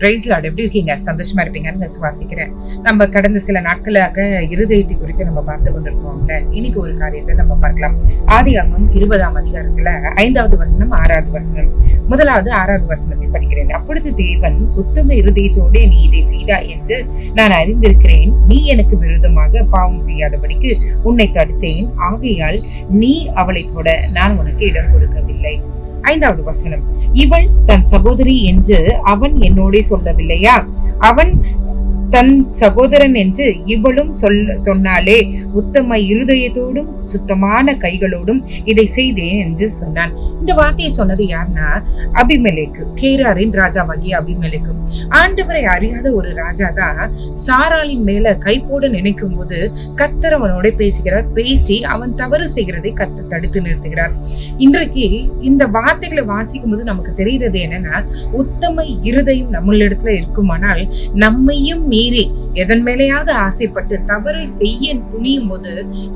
Price Lord எப்படி இருக்கீங்க? சந்தோஷமா இருப்பீங்கன்னு விசுவாசிக்கிறேன் நம்ம கடந்த சில நாட்களாக இருதயத்தை குறித்து நம்ம பார்த்து கொண்டிருக்கோம்ல. இன்னைக்கு ஒரு காரியத்தை நம்ம பார்க்கலாம். ஆதி அங்கம் இருபதாம் அதிகாரத்துல ஐந்தாவது வசனம் ஆறாவது வசனம். முதலாவது ஆறாவது வசனத்தை படிக்கிறேன். அப்பொழுது தேவன் உத்தம இருதயத்தோடு நீ இதை செய்தா என்று நான் அறிந்திருக்கிறேன். நீ எனக்கு விரோதமாக பாவம் செய்யாதபடிக்கு உன்னை தடுத்தேன். ஆகையால் நீ அவளை கூட நான் உனக்கு இடம் கொடுக்கவில்லை. ஐந்தாவது வசனம். இவள் தன் சகோதரி என்று அவன் என்னோட சொல்லவில்லையா? அவன் தன் சகோதரன் என்று இவளும் சொல் சொன்னாலே உத்தம இருதயத்தோடும் சுத்தமான கைகளோடும் இதை செய்தேன் என்று சொன்னான். இந்த வார்த்தையை சொன்னது யாருன்னா அபிமெலேக்கு கேராரின் ராஜாவாகிய அபிமெலேக்கு. ஆண்டவரை அறியாத ஒரு ராஜா தான் சாராளின் மேல கை போட நினைக்கும் போது கத்தர் அவனோட பேசுகிறார். பேசி அவன் தவறு செய்கிறதை கத்த தடுத்து நிறுத்துகிறார். இன்றைக்கு இந்த வார்த்தைகளை வாசிக்கும் போது நமக்கு தெரிகிறது என்னன்னா உத்தம இருதயம் நம்மளிடத்துல இருக்குமானால் நம்மையும் மீறி எதன் மேலேயாவது ஆசைப்பட்டு தவறை செய்ய துணியும் போது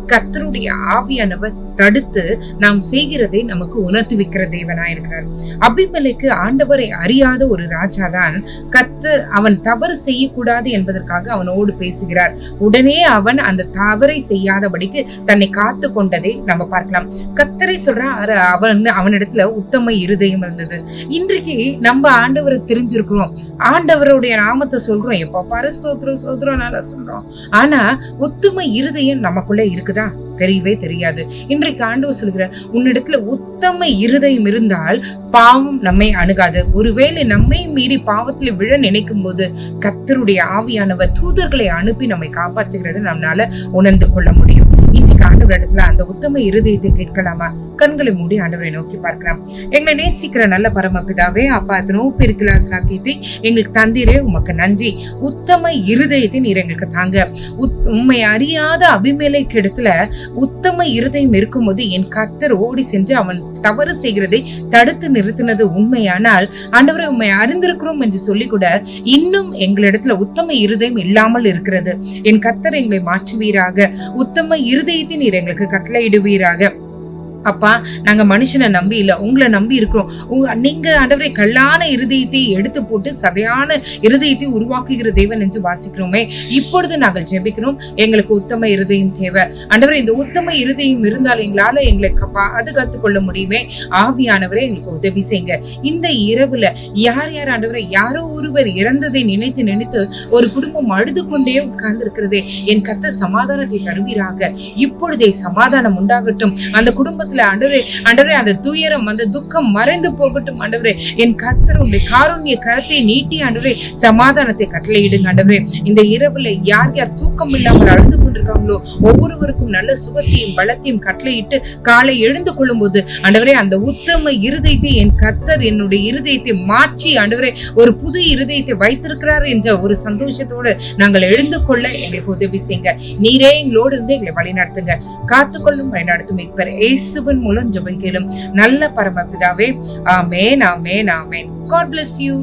கத்தருடைய ஆவியானவர் தடுத்து நாம் செய்கிறதை நமக்கு உணர்த்தி வைக்கிற தேவனா இருக்கிறார் அபிமலைக்கு ஆண்டவரை அறியாத ஒரு ராஜா தான் கத்தர் அவன் தவறு செய்யக்கூடாது என்பதற்காக அவனோடு பேசுகிறார். உடனே அவன் அந்த தவறை செய்யாதபடிக்கு தன்னை காத்து கொண்டதை நம்ம பார்க்கலாம். கத்தரை சொல்றான் அவன் அவனிடத்துல உத்தம இருதயம் இருந்தது. இன்றைக்கு நம்ம ஆண்டவரை தெரிஞ்சிருக்கிறோம். ஆண்டவருடைய நாமத்தை சொல்றோம். எப்ப பாரு ஸ்தோத்திரம் ஸ்தோத்திரம் நல்லா சொல்றோம். ஆனா உத்தம இருதயம் நமக்குள்ள இருக்குதா? தெரியவே தெரியாது. இன்றைக்கு ஆண்டவர் சொல்கிறார் உன்னிடத்துல உத்தம இருதயம் இருந்தால் பாவம் நம்மை அணுகாது. ஒருவேளை நம்மை மீறி பாவத்துல விழ நினைக்கும் போது கத்தருடைய ஆவியானவர் தூதர்களை அனுப்பி நம்மை காப்பாற்றுகிறது நம்மளால உணர்ந்து கொள்ள முடியும். இன்றைக்கு ஆண்டவர் அந்த உத்தம இருதயத்தை கேட்கலாமா? கண்களை மூடி ஆண்டவரை நோக்கி பார்க்கலாம். எங்களை நேசிக்கிற நல்ல பரமபிதாவே அப்பா எத்தனோ பெருக்கலா சாக்கியத்தை எங்களுக்கு தந்தீரே உமக்கு நன்றி. உத்தம இருதயத்தை நீர் எங்களுக்கு தாங்க. உண்மை அறியாத அபிமேலை இடத்துல உத்தம இருதயம் இருக்கும்போது என் கத்தர் ஓடி சென்று அவன் தவறு செய்கிறதை தடுத்து நிறுத்தினது உண்மையானால் ஆண்டவரை உண்மை அறிந்திருக்கிறோம் என்று சொல்லி கூட இன்னும் எங்களிடத்துல உத்தம இருதயம் இல்லாமல் இருக்கிறது. என் கத்தர் எங்களை மாற்றுவீராக. உத்தம இருதயத்தை நீர் எங்களுக்கு கட்டளையிடுவீராக. அப்பா நாங்க மனுஷனை நம்பி இல்ல உங்களை நம்பி இருக்கிறோம். உங்க நீங்க ஆண்டவரை கல்லான இருதயத்தை எடுத்து போட்டு சரியான இருதயத்தை உருவாக்குகிற தேவன் என்று வாசிக்கிறோமே. இப்பொழுது நாங்கள் ஜெபிக்கிறோம். எங்களுக்கு உத்தம இருதயம் தேவை. ஆண்டவரே இந்த உத்தம இருதயம் இருந்தால் எங்களால எங்களை க- பாதுகாத்து கொள்ள முடியுமே. ஆவியானவரே எங்களுக்கு உதவி செய்யுங்க. இந்த இரவுல யார் யார் ஆண்டவரை யாரோ ஒருவர் இறந்ததை நினைத்து நினைத்து ஒரு குடும்பம் அழுது கொண்டே உட்கார்ந்து என் கத்த சமாதானத்தை தருவீராக. இப்பொழுதே சமாதானம் உண்டாகட்டும். அந்த குடும்பத்தை குடும்பத்துல ஆண்டவரே ஆண்டவரே அந்த துயரம் அந்த துக்கம் மறைந்து போகட்டும் ஆண்டவரே என் கத்தர் உடைய காருண்ய கரத்தை நீட்டி ஆண்டவரே சமாதானத்தை கட்டளையிடுங்க ஆண்டவரே இந்த இரவுல யார் யார் தூக்கம் இல்லாமல் அழுது கொண்டிருக்காங்களோ ஒவ்வொருவருக்கும் நல்ல சுகத்தையும் பலத்தையும் கட்டளையிட்டு காலை எழுந்து கொள்ளும்போது ஆண்டவரே அந்த உத்தம இருதயத்தை என் கத்தர் என்னுடைய இருதயத்தை மாற்றி ஆண்டவரே ஒரு புது இருதயத்தை வைத்திருக்கிறார் என்ற ஒரு சந்தோஷத்தோடு நாங்கள் எழுந்து கொள்ள எங்களுக்கு உதவி செய்யுங்க. நீரே எங்களோடு இருந்து எங்களை வழிநடத்துங்க. காத்துக்கொள்ளும் வழிநடத்தும் இப்பர் இயேசுவின் மூலம் ஜெபம் கேளும் நல்ல பரமபிதாவே. ஆமேன் ஆமேன் ஆமேன். God bless you